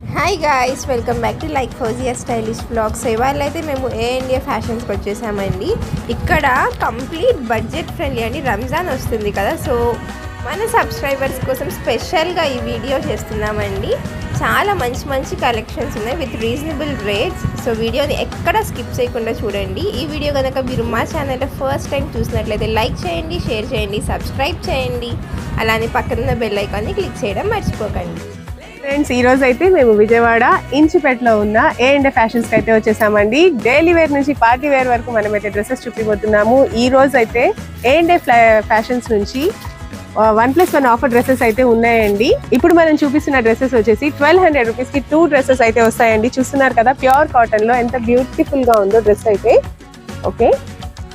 Hi guys welcome back to like Fozia stylish blogs ఇవాళ అయితే మేము ఏ ఇండియా ఫ్యాషన్స్కి వచ్చేసామండి. ఇక్కడ కంప్లీట్ బడ్జెట్ ఫ్రెండ్లీ అండి రంజాన్ వస్తుంది కదా. సో మన సబ్స్క్రైబర్స్ కోసం స్పెషల్గా ఈ వీడియో చేస్తున్నామండి. చాలా మంచి మంచి కలెక్షన్స్ ఉన్నాయి విత్ రీజనబుల్ రేట్స్ సో వీడియోని ఎక్కడ స్కిప్ చేయకుండా చూడండి. ఈ వీడియో కనుక మీరు మా ఛానల్లో ఫస్ట్ టైం చూసినట్లయితే లైక్ చేయండి షేర్ చేయండి సబ్స్క్రైబ్ చేయండి. అలానే పక్కన బెల్ ఐకాన్ని క్లిక్ చేయడం మర్చిపోకండి. ఫ్రెండ్స్ ఈ రోజు అయితే మేము విజయవాడ ఇంచుపేటలో ఉన్న ఏ అండ్ ఫ్యాషన్స్కి అయితే వచ్చేసామండి. డైలీ వేర్ నుంచి పార్టీ వేర్ వరకు మనం అయితే డ్రెస్సెస్ చూపిపోతున్నాము ఈ రోజు అయితే ఏ అండ్ ఫ్యాషన్స్ నుంచి one plus one offer dresses అయితే ఉన్నాయండి. ఇప్పుడు మనం చూపిస్తున్న డ్రెస్సెస్ వచ్చేసి ట్వెల్వ్ హండ్రెడ్ రూపీస్కి టూ డ్రెస్సెస్ అయితే వస్తాయండి. చూస్తున్నారు కదా ప్యూర్ కాటన్లో ఎంత బ్యూటిఫుల్గా ఉందో డ్రెస్ అయితే. ఓకే.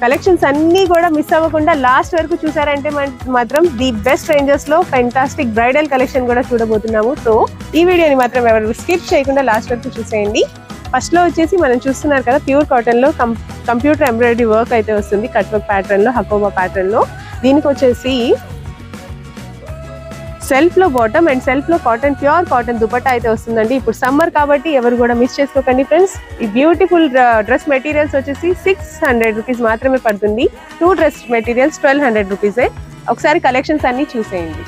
కలెక్షన్స్ అన్ని కూడా మిస్ అవ్వకుండా లాస్ట్ వరకు చూసారంటే మాత్రం ది బెస్ట్ రేంజెస్లో ఫెంటాస్టిక్ బ్రైడల్ కలెక్షన్ కూడా చూడబోతున్నాము. సో ఈ వీడియోని మాత్రం ఎవరు స్కిప్ చేయకుండా లాస్ట్ వరకు చూసేయండి. ఫస్ట్లో వచ్చేసి మనం చూస్తున్నారు కదా ప్యూర్ కాటన్లో కంప్యూటర్ ఎంబ్రాయిడరీ వర్క్ అయితే వస్తుంది కట్ వర్క్ ప్యాటర్న్లో హకోబా ప్యాటర్న్లో. దీనికి వచ్చేసి సెల్ఫ్లో బాటమ్ అండ్ సెల్ఫ్లో కాటన్ ప్యూర్ కాటన్ దుపట్టా అయితే వస్తుందండి. ఇప్పుడు సమ్మర్ కాబట్టి ఎవరు కూడా మిస్ చేసుకోకండి ఫ్రెండ్స్. ఈ బ్యూటిఫుల్ డ్రెస్ మెటీరియల్స్ వచ్చేసి సిక్స్ హండ్రెడ్ రూపీస్ మాత్రమే పడుతుంది. Two dress materials twelve hundred రూపీసే. ఒకసారి కలెక్షన్స్ అన్ని చూసేయండి.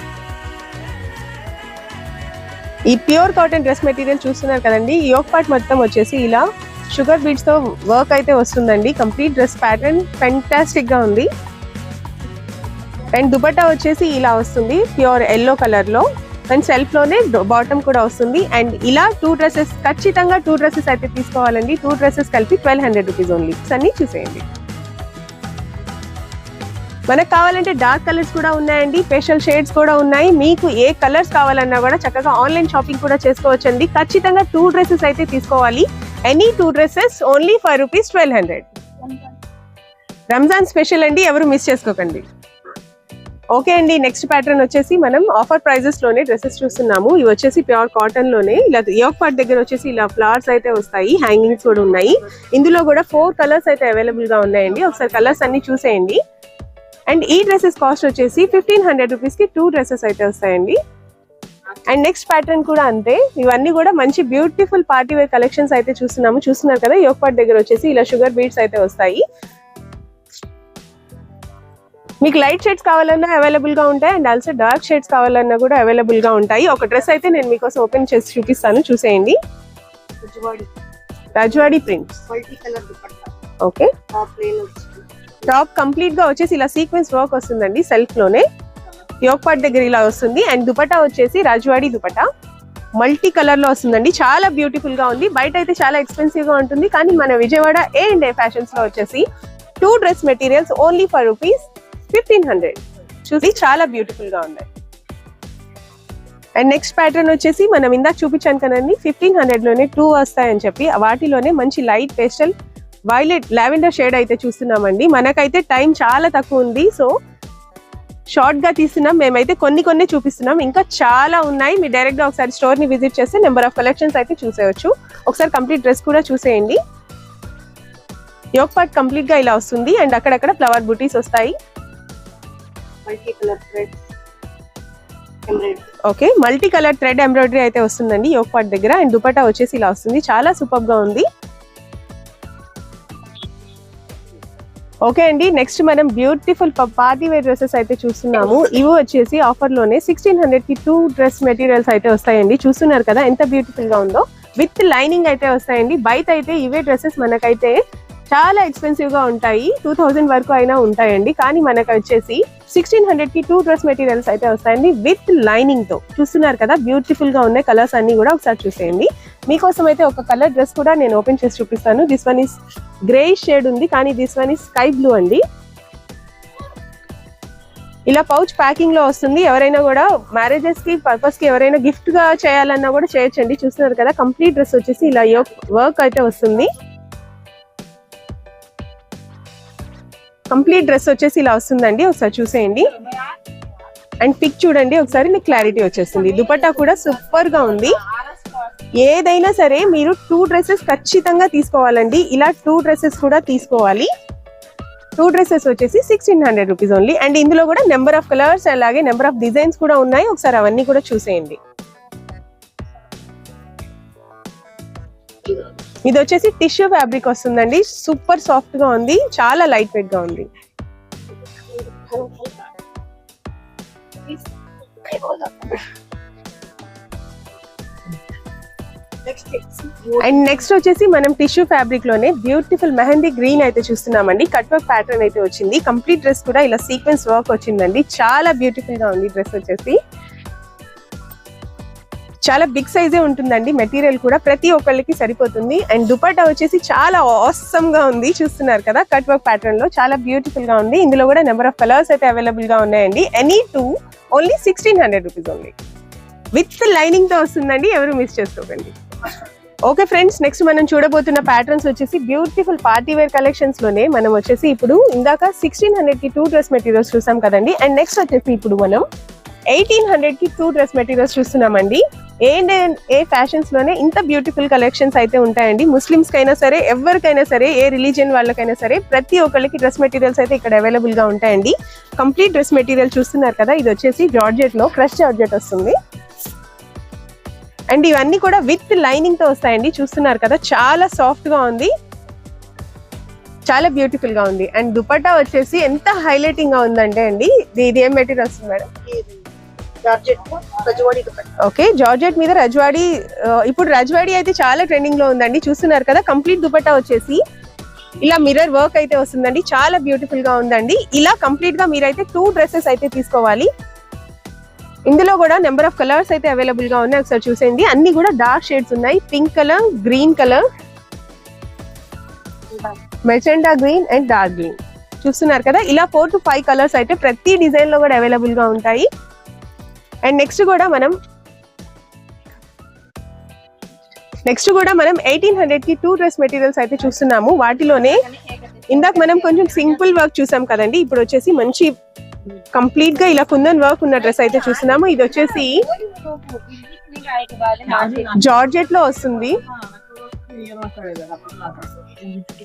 ఈ ప్యూర్ కాటన్ డ్రెస్ మెటీరియల్ చూస్తున్నారు కదండి. ఈ యోక్ పార్ట్ మొత్తం వచ్చేసి ఇలా షుగర్ బీట్స్తో వర్క్ అయితే వస్తుందండి. కంప్లీట్ డ్రెస్ ప్యాటర్న్ ఫెంటాస్టిక్గా ఉంది. అండ్ దుపట్టా వచ్చేసి ఇలా వస్తుంది ప్యూర్ ఎల్లో కలర్లో. అండ్ సెల్ఫ్లోనే బాటమ్ కూడా వస్తుంది. అండ్ ఇలా టూ డ్రెస్సెస్ ఖచ్చితంగా టూ డ్రెస్సెస్ అయితే తీసుకోవాలండి. టూ డ్రెస్సెస్ కలిపి ట్వెల్వ్ హండ్రెడ్ రూపీస్ ఓన్లీ. అన్నీ చూసేయండి. మనకు కావాలంటే డార్క్ కలర్స్ కూడా ఉన్నాయండి స్పెషల్ షేడ్స్ కూడా ఉన్నాయి. మీకు ఏ కలర్స్ కావాలన్నా కూడా చక్కగా ఆన్లైన్ షాపింగ్ కూడా చేసుకోవచ్చండి. ఖచ్చితంగా టూ డ్రెస్సెస్ అయితే తీసుకోవాలి. Any two dresses only five rupees twelve hundred. Ramzan special అండి ఎవరు మిస్ చేసుకోకండి. ఓకే అండి నెక్స్ట్ ప్యాటర్న్ వచ్చేసి మనం ఆఫర్ ప్రైజెస్లోనే డ్రెస్సెస్ చూస్తున్నాము. ఇవి వచ్చేసి ప్యూర్ కాటన్లోనే. ఇలా యోక్ పార్ట్ దగ్గర వచ్చేసి ఇలా ఫ్లవర్స్ అయితే వస్తాయి హ్యాంగింగ్స్ కూడా ఉన్నాయి. ఇందులో కూడా ఫోర్ కలర్స్ అయితే అవైలబుల్గా ఉన్నాయండి. ఒకసారి కలర్స్ అన్ని చూసేయండి. అండ్ ఈ డ్రెస్సెస్ కాస్ట్ వచ్చేసి ఫిఫ్టీన్ హండ్రెడ్ రూపీస్కి టూ డ్రెస్సెస్ అయితే వస్తాయండి. అండ్ నెక్స్ట్ ప్యాటర్న్ కూడా అంతే. ఇవన్నీ కూడా మంచి బ్యూటిఫుల్ పార్టీ వేర్ కలెక్షన్స్ అయితే చూస్తున్నాము. చూస్తున్నారు కదా యోక్ పార్ట్ దగ్గర వచ్చేసి ఇలా షుగర్ బీట్స్ అయితే వస్తాయి. మీకు లైట్ షేడ్స్ కావాలన్నా అవైలబుల్గా ఉంటాయి అండ్ ఆల్సో డార్క్ షేడ్స్ కావాలన్నా కూడా అవైలబుల్గా ఉంటాయి. ఒక డ్రెస్ అయితే నేను మీకోసం ఓపెన్ చేసి చూపిస్తాను. చూసేయండి. రాజవాడి. దుపట్టా. ఓకే. టాప్ కంప్లీట్గా వచ్చేసి ఇలా సీక్వెన్స్ వర్క్ వస్తుందండి సెల్ఫ్లోనే. యోక్ పార్ట్ దగ్గర ఇలా వస్తుంది. అండ్ దుపట్టా వచ్చేసి రాజవాడి దుపట్టా. మల్టీ కలర్లో వస్తుందండి. చాలా బ్యూటిఫుల్గా ఉంది. బయట అయితే చాలా ఎక్స్పెన్సివ్గా ఉంటుంది. కానీ మన విజయవాడ ఏ అండ్ ఏ ఫ్యాషన్స్లో వచ్చేసి two dress materials only for rupees fifteen hundred. చూసి చాలా బ్యూటిఫుల్గా ఉన్నాయి. అండ్ నెక్స్ట్ ప్యాటర్న్ వచ్చేసి మనం ఇందాక చూపించాను కదండి ఫిఫ్టీన్ హండ్రెడ్లోనే టూ వస్తాయని చెప్పి వాటిలోనే మంచి light pastel violet lavender shade అయితే చూస్తున్నామండి. మనకైతే టైం చాలా తక్కువ ఉంది. సో షార్ట్గా తీస్తున్నాం. మేమైతే కొన్ని కొన్ని చూపిస్తున్నాం. ఇంకా చాలా ఉన్నాయి. మీరు డైరెక్ట్గా ఒకసారి స్టోర్ని విజిట్ చేస్తే నెంబర్ ఆఫ్ కలెక్షన్స్ అయితే చూసేయచ్చు. ఒకసారి కంప్లీట్ డ్రెస్ కూడా చూసేయండి. యోగ్ పార్ట్ కంప్లీట్గా ఇలా వస్తుంది. అండ్ అక్కడక్కడ ఫ్లవర్ బూటీస్ వస్తాయి. Multi colour thread okay multi colour thread embroidery అయితే వస్తుందండి యోక్ పార్ట్ దగ్గర. అండ్ దుపట్టా వచ్చేసి ఇలా వస్తుంది. చాలా సూపర్గా ఉంది. ఓకే అండి నెక్స్ట్ మనం బ్యూటిఫుల్ పార్టీ వేర్ డ్రెస్సెస్ అయితే చూస్తున్నాము. ఇవి వచ్చేసి ఆఫర్లోనే సిక్స్టీన్ హండ్రెడ్కి టూ డ్రెస్ మెటీరియల్స్ అయితే వస్తాయండి. చూస్తున్నారు కదా ఎంత బ్యూటిఫుల్గా ఉందో. విత్ లైనింగ్ అయితే వస్తాయండి. బయట అయితే ఇవే డ్రెస్సెస్ మనకైతే చాలా ఎక్స్పెన్సివ్గా ఉంటాయి. టూ థౌజండ్ వరకు అయినా ఉంటాయండి. కానీ మనకు వచ్చేసి సిక్స్టీన్ హండ్రెడ్కి టూ డ్రెస్ మెటీరియల్స్ అయితే వస్తాయండి. విత్ లైనింగ్తో. చూస్తున్నారు కదా బ్యూటిఫుల్గా ఉన్నాయి కలర్స్ అన్ని కూడా ఒకసారి చూసేయండి. మీకోసం అయితే ఒక కలర్ డ్రెస్ కూడా నేను ఓపెన్ చేసి చూపిస్తాను. This one is grey shade ఉంది. కానీ this one is sky blue అండి. ఇలా పౌచ్ ప్యాకింగ్లో వస్తుంది. ఎవరైనా కూడా మ్యారేజెస్కి పర్పస్కి ఎవరైనా గిఫ్ట్గా చేయాలన్నా కూడా చేయొచ్చండి. చూస్తున్నారు కదా కంప్లీట్ డ్రెస్ వచ్చేసి ఇలా వర్క్ అయితే వస్తుంది. కంప్లీట్ డ్రెస్ వచ్చేసి ఇలా వస్తుందండి. ఒకసారి చూసేయండి. అండ్ పిక్ చూడండి. ఒకసారి మీకు క్లారిటీ వచ్చేస్తుంది. దుపట్టా కూడా సూపర్గా ఉంది. ఏదైనా సరే మీరు టూ డ్రెస్సెస్ ఖచ్చితంగా తీసుకోవాలండి. ఇలా టూ డ్రెస్సెస్ కూడా తీసుకోవాలి. టూ డ్రెస్సెస్ వచ్చేసి sixteen hundred rupees only. And ఇందులో కూడా నెంబర్ ఆఫ్ కలర్స్ అలాగే నెంబర్ ఆఫ్ డిజైన్స్ కూడా ఉన్నాయి. ఒకసారి అవన్నీ కూడా చూసేయండి. ఇది వచ్చేసి టిష్యూ ఫ్యాబ్రిక్ వస్తుందండి. సూపర్ సాఫ్ట్గా ఉంది. చాలా లైట్ వెయిట్గా ఉంది. అండ్ నెక్స్ట్ వచ్చేసి మనం టిష్యూ ఫ్యాబ్రిక్లోనే బ్యూటిఫుల్ మెహందీ గ్రీన్ అయితే చూస్తున్నామండి. కట్ వర్క్ ప్యాటర్న్ అయితే వచ్చింది. కంప్లీట్ డ్రెస్ కూడా ఇలా సీక్వెన్స్ వర్క్ వచ్చిందండి. చాలా బ్యూటిఫుల్గా ఉంది డ్రెస్ వచ్చేసి. చాలా బిగ్ సైజే ఉంటుందండి మెటీరియల్ కూడా. ప్రతి ఒక్కళ్ళకి సరిపోతుంది. అండ్ దుపట్టా వచ్చేసి చాలా ఆసమ్గా ఉంది. చూస్తున్నారు కదా కట్ వర్క్ ప్యాటర్న్లో చాలా బ్యూటిఫుల్గా ఉంది. ఇందులో కూడా నెంబర్ ఆఫ్ కలర్స్ అయితే అవైలబుల్గా ఉన్నాయండి. Any two only sixteen hundred rupees only with లైనింగ్తో వస్తుందండి. ఎవరు మిస్ చేసుకోకండి. ఓకే ఫ్రెండ్స్ నెక్స్ట్ మనం చూడబోతున్న ప్యాటర్న్స్ వచ్చేసి బ్యూటిఫుల్ పార్టీ వేర్ కలెక్షన్స్లోనే మనం వచ్చేసి ఇప్పుడు ఇందాక సిక్స్టీన్ హండ్రెడ్కి టూ డ్రెస్ మెటీరియల్స్ చూసాం కదండి. అండ్ నెక్స్ట్ వచ్చేసి ఇప్పుడు మనం ఎయిటీన్ హండ్రెడ్కి టూ డ్రెస్ మెటీరియల్స్ చూస్తున్నామండి. ఏ ఏ ఫ్యాషన్స్లోనే ఇంత బ్యూటిఫుల్ కలెక్షన్స్ అయితే ఉంటాయండి. ముస్లిమ్స్ కైనా సరే ఎవరికైనా సరే ఏ రిలీజియన్ వాళ్ళకైనా సరే ప్రతి ఒక్కరికి డ్రెస్ మెటీరియల్స్ అయితే ఇక్కడ అవైలబుల్గా ఉంటాయండి. కంప్లీట్ డ్రెస్ మెటీరియల్ చూస్తున్నారు కదా ఇది వచ్చేసి జార్జెట్లో క్రష్ జార్జెట్ వస్తుంది. అండ్ ఇవన్నీ కూడా విత్ లైనింగ్తో వస్తాయండి. చూస్తున్నారు కదా చాలా సాఫ్ట్గా ఉంది. చాలా బ్యూటిఫుల్గా ఉంది. అండ్ దుపట్టా వచ్చేసి ఎంత హైలైటింగ్గా ఉందంటే అండి ఇది- ఇది ఏం మెటీరియల్ వస్తుంది మేడం? ఓకే జార్జెట్ మీద రజ్వాడి ఇప్పుడు రజ్వాడి అయితే చాలా ట్రెండింగ్లో ఉందండి. చూస్తున్నారు కదా కంప్లీట్ దుపట్టా వచ్చేసి ఇలా మిర్రర్ వర్క్ అయితే వస్తుందండి. చాలా బ్యూటిఫుల్గా ఉందండి. ఇలా కంప్లీట్గా మీరైతే టూ డ్రెస్సెస్ అయితే తీసుకోవాలి. ఇందులో కూడా నెంబర్ ఆఫ్ కలర్స్ అయితే అవైలబుల్గా ఉన్నాయి. ఒకసారి చూసేయండి. అన్ని కూడా డార్క్ షేడ్స్ ఉన్నాయి. Pink colour green colour magenta green and dark green. చూస్తున్నారు కదా ఇలా ఫోర్ టు ఫైవ్ కలర్స్ అయితే ప్రతి డిజైన్లో కూడా అవైలబుల్గా ఉంటాయి. అండ్ నెక్స్ట్ కూడా మనం నెక్స్ట్ కూడా మనం ఎయిటీన్ హండ్రెడ్కి టూ డ్రెస్ మెటీరియల్స్ అయితే చూస్తున్నాము. వాటిలోనే ఇందాక మనం కొంచెం సింపుల్ వర్క్ చూసాం కదండి. ఇప్పుడు వచ్చేసి మంచి కంప్లీట్గా ఇలా కుందన్ వర్క్ ఉన్న డ్రెస్ అయితే చూస్తున్నాము. ఇది వచ్చేసి జార్జెట్లో వస్తుంది.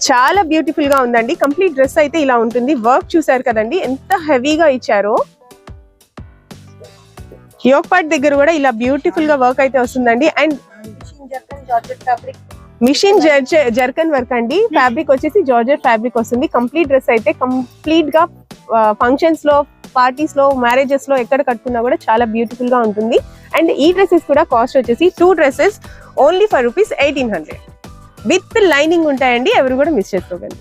చాలా బ్యూటిఫుల్గా ఉందండి. కంప్లీట్ డ్రెస్ అయితే ఇలా ఉంటుంది. వర్క్ చూసారు కదండి. ఎంత హెవీగా ఇచ్చారో. యోగ్ పార్ట్ దగ్గర కూడా ఇలా బ్యూటిఫుల్గా వర్క్ అయితే వస్తుందండి. అండ్ మిషన్ జర్కన్ వర్క్ అండి. ఫ్యాబ్రిక్ వచ్చేసి జార్జెట్ ఫ్యాబ్రిక్ వస్తుంది. కంప్లీట్ డ్రెస్ అయితే కంప్లీట్గా ఫంక్షన్స్లో పార్టీస్లో మ్యారేజెస్లో ఎక్కడ కట్టుకున్నా కూడా చాలా బ్యూటిఫుల్గా ఉంటుంది. అండ్ ఈ డ్రెస్సెస్ కూడా కాస్ట్ వచ్చేసి two dresses only for rupees eighteen hundred with lining ఉంటాయండి. ఎవరు కూడా మిస్ చేసుకోకండి.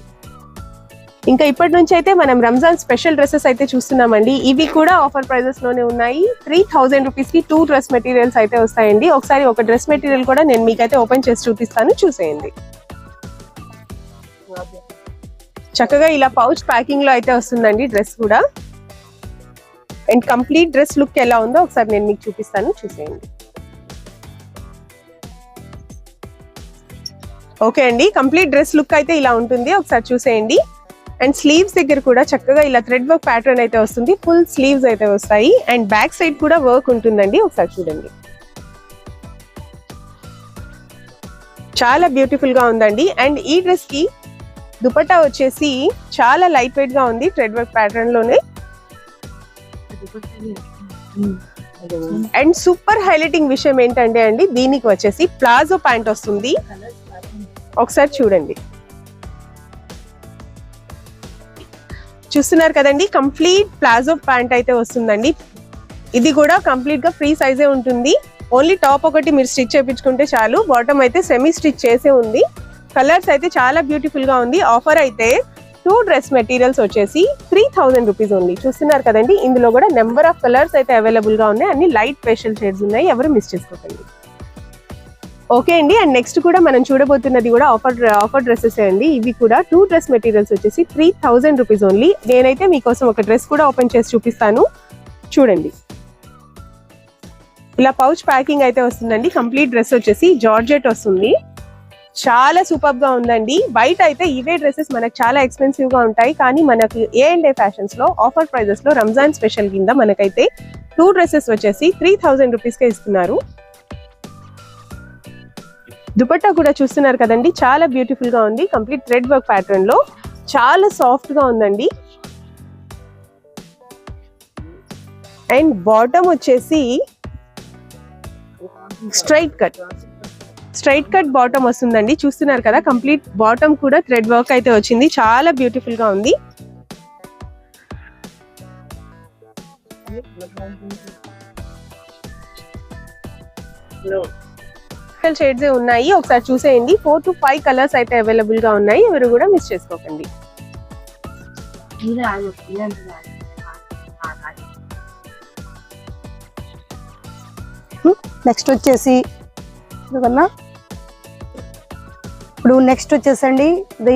ఇంకా ఇప్పటి నుంచి అయితే మనం రంజాన్ స్పెషల్ డ్రెస్సెస్ అయితే చూస్తున్నామండి. ఇవి కూడా ఆఫర్ ప్రైజెస్లోనే ఉన్నాయి. త్రీ థౌసండ్ రూపీస్కి టూ డ్రెస్ మెటీరియల్స్ అయితే వస్తాయండి. ఒకసారి ఒక డ్రెస్ మెటీరియల్ కూడా నేను మీకైతే ఓపెన్ చేసి చూపిస్తాను. చూసేయండి. చక్కగా ఇలా పౌచ్ ప్యాకింగ్లో అయితే వస్తుందండి డ్రెస్ కూడా. అండ్ కంప్లీట్ డ్రెస్ లుక్ ఎలా ఉందో ఒకసారి నేను మీకు చూపిస్తాను. చూసేయండి. ఓకే అండి. కంప్లీట్ డ్రెస్ లుక్ అయితే ఇలా ఉంటుంది. ఒకసారి చూసేయండి. అండ్ స్లీవ్స్ దగ్గర కూడా చక్కగా ఇలా థ్రెడ్ వర్క్ ప్యాటర్న్ అయితే వస్తుంది. ఫుల్ స్లీవ్స్ అయితే వస్తాయి. అండ్ బ్యాక్ సైడ్ కూడా వర్క్ ఉంటుందండి. ఒకసారి చూడండి. చాలా బ్యూటిఫుల్గా ఉందండి. అండ్ ఈ డ్రెస్కి దుపట్టా వచ్చేసి చాలా లైట్ వెయిట్గా ఉంది థ్రెడ్ వర్క్ ప్యాటర్న్లోనే. అండ్ సూపర్ హైలైటింగ్ విషయం ఏంటంటే అండి దీనికి వచ్చేసి ప్లాజో ప్యాంట్ వస్తుంది. ఒకసారి చూడండి. చూస్తున్నారు కదండి కంప్లీట్ ప్లాజో ప్యాంట్ అయితే వస్తుందండి. ఇది కూడా కంప్లీట్గా ఫ్రీ సైజే ఉంటుంది. ఓన్లీ టాప్ ఒకటి మీరు స్టిచ్ చేయించుకుంటే చాలు. బాటమ్ అయితే సెమీ స్టిచ్ చేసే ఉంది. కలర్స్ అయితే చాలా బ్యూటిఫుల్గా ఉంది. ఆఫర్ అయితే టూ డ్రెస్ మెటీరియల్స్ వచ్చేసి త్రీ థౌజండ్ రూపీస్ ఉంది చూస్తున్నారు కదండి ఇందులో కూడా నెంబర్ ఆఫ్ కలర్స్ అయితే అవైలబుల్గా ఉన్నాయి. అన్ని లైట్ ఫేషియల్ షేడ్స్ ఉన్నాయి. ఎవరు మిస్ చేసుకోకండి. ఓకే అండి. అండ్ నెక్స్ట్ కూడా మనం చూడబోతున్నది కూడా ఆఫర్ ఆఫర్ డ్రెస్సెస్ అండి. ఇవి కూడా టూ డ్రెస్ మెటీరియల్స్ వచ్చేసి త్రీ థౌజండ్ రూపీస్ ఓన్లీ. నేనైతే మీకోసం ఒక డ్రెస్ కూడా ఓపెన్ చేసి చూపిస్తాను. చూడండి. ఇలా పౌచ్ ప్యాకింగ్ అయితే వస్తుందండి. కంప్లీట్ డ్రెస్ వచ్చేసి జార్జెట్ వస్తుంది. చాలా సూపర్గా ఉందండి. బయట అయితే ఇవే డ్రెస్సెస్ మనకు చాలా ఎక్స్పెన్సివ్గా ఉంటాయి. కానీ మనకి ఏ అండ్ ఏ ఫ్యాషన్స్లో ఆఫర్ ప్రైజెస్లో రంజాన్ స్పెషల్ కింద మనకైతే టూ డ్రెస్సెస్ వచ్చేసి త్రీ థౌజండ్ రూపీస్ కే ఇస్తున్నారు. దుపట్టా కూడా చూస్తున్నారు కదండి. చాలా బ్యూటిఫుల్గా ఉంది. కంప్లీట్ థ్రెడ్ వర్క్ ప్యాటర్న్లో చాలా సాఫ్ట్గా ఉందండి. అండ్ బాటమ్ వచ్చేసి straight cut straight cut bottom వస్తుందండి. చూస్తున్నారు కదా కంప్లీట్ బాటమ్ కూడా థ్రెడ్ వర్క్ అయితే వచ్చింది. చాలా బ్యూటిఫుల్గా ఉంది. షేడ్స్ ఉన్నాయి. ఒకసారి చూసేయండి. ఫోర్ టు ఫైవ్ కలర్స్ అయితే అవైలబుల్గా ఉన్నాయి. ఎవరు కూడా మిస్ చేసుకోకండి. Hmm? నెక్స్ట్ వచ్చేసి ఇప్పుడు నెక్స్ట్ వచ్చేసండి. ఇది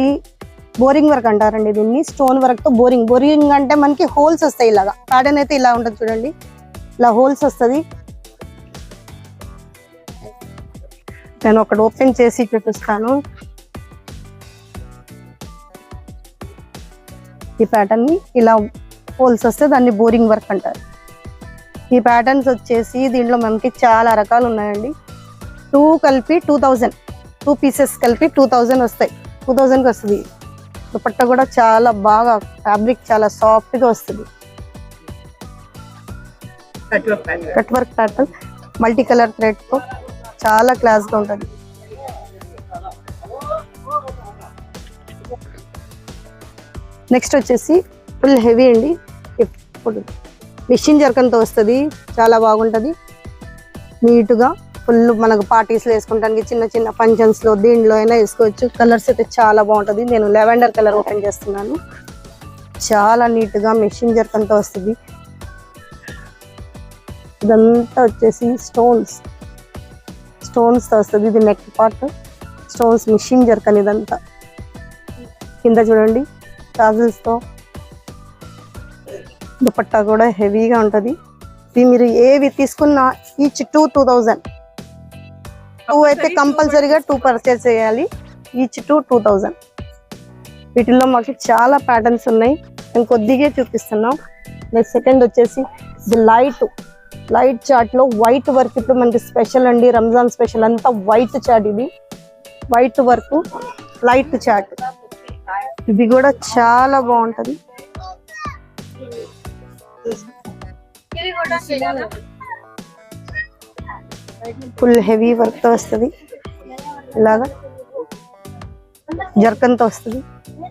బోరింగ్ వర్క్ అంటారండి దీన్ని. స్టోన్ వర్క్తో బోరింగ్ బోరింగ్ అంటే మనకి హోల్స్ వస్తాయి ఇలాగా. ప్యాటర్న్ అయితే ఇలా ఉంటుంది చూడండి. ఇలా హోల్స్ వస్తుంది. నేను ఒకటి ఓపెన్ చేసి చూపిస్తాను. ఈ ప్యాటర్న్ని ఇలా హోల్స్ వస్తే దాన్ని బోరింగ్ వర్క్ అంటారు. ఈ ప్యాటర్న్స్ వచ్చేసి దీంట్లో మనకి చాలా రకాలు ఉన్నాయండి. టూ కలిపి టూ థౌజండ్ టూ పీసెస్ కలిపి టూ థౌజండ్ వస్తాయి. టూ థౌజండ్కి వస్తుంది. దుపట్ట కూడా చాలా బాగా ఫ్యాబ్రిక్ చాలా సాఫ్ట్గా వస్తుంది. Cut work pattern multi colour థ్రెడ్తో చాలా క్లాస్గా ఉంటుంది. నెక్స్ట్ వచ్చేసి ఫుల్ హెవీ అండి. ఎప్పుడు మిషన్ జరకంతో వస్తుంది చాలా బాగుంటుంది. నీట్గా ఫుల్ మనకు పార్టీస్లో వేసుకుంటానికి చిన్న చిన్న ఫంక్షన్స్లో దీంట్లో అయినా వేసుకోవచ్చు. కలర్స్ అయితే చాలా బాగుంటుంది. నేను లెవెండర్ కలర్ ఓపెన్ చేస్తున్నాను. చాలా నీట్గా మెషిన్ జరకంతో వస్తుంది. ఇదంతా వచ్చేసి స్టోన్స్. స్టోన్స్తో వస్తుంది ఇది neck part stones machine zircon ఇదంతా. కింద చూడండి. టాజిల్స్తో దుపట్టా కూడా హెవీగా ఉంటుంది. ఇది మీరు ఏవి తీసుకున్నా each two two thousand. Two అయితే కంపల్సరీగా టూ పర్చేస్ చేయాలి. Each two two thousand. వీటిల్లో మాకు చాలా ప్యాటర్న్స్ ఉన్నాయి. నేను కొద్దిగా చూపిస్తున్నాం. నెక్స్ట్ సెకండ్ వచ్చేసి ఇది లైట్ లైట్ చార్ట్లో వైట్ వర్క్. ఇప్పుడు మనకి స్పెషల్ అండి రంజాన్ స్పెషల్. అంతా వైట్ చాట్ ఇది. White work light chart. ఇది కూడా చాలా బాగుంటది. ఫుల్ హెవీ వర్క్తో వస్తుంది. ఇలాగా జర్కన్తో వస్తుంది.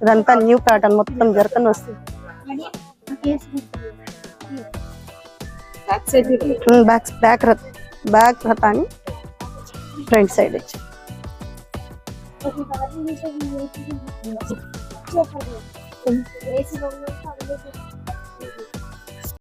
ఇదంతా న్యూ ప్యాటర్న్ మొత్తం జర్కన్ వస్తుంది. బ్యాక్ బ్యాక్ రత్ బ్యాక్ రథ అని ఫ్రంట్ సైడ్ వచ్చి వేసి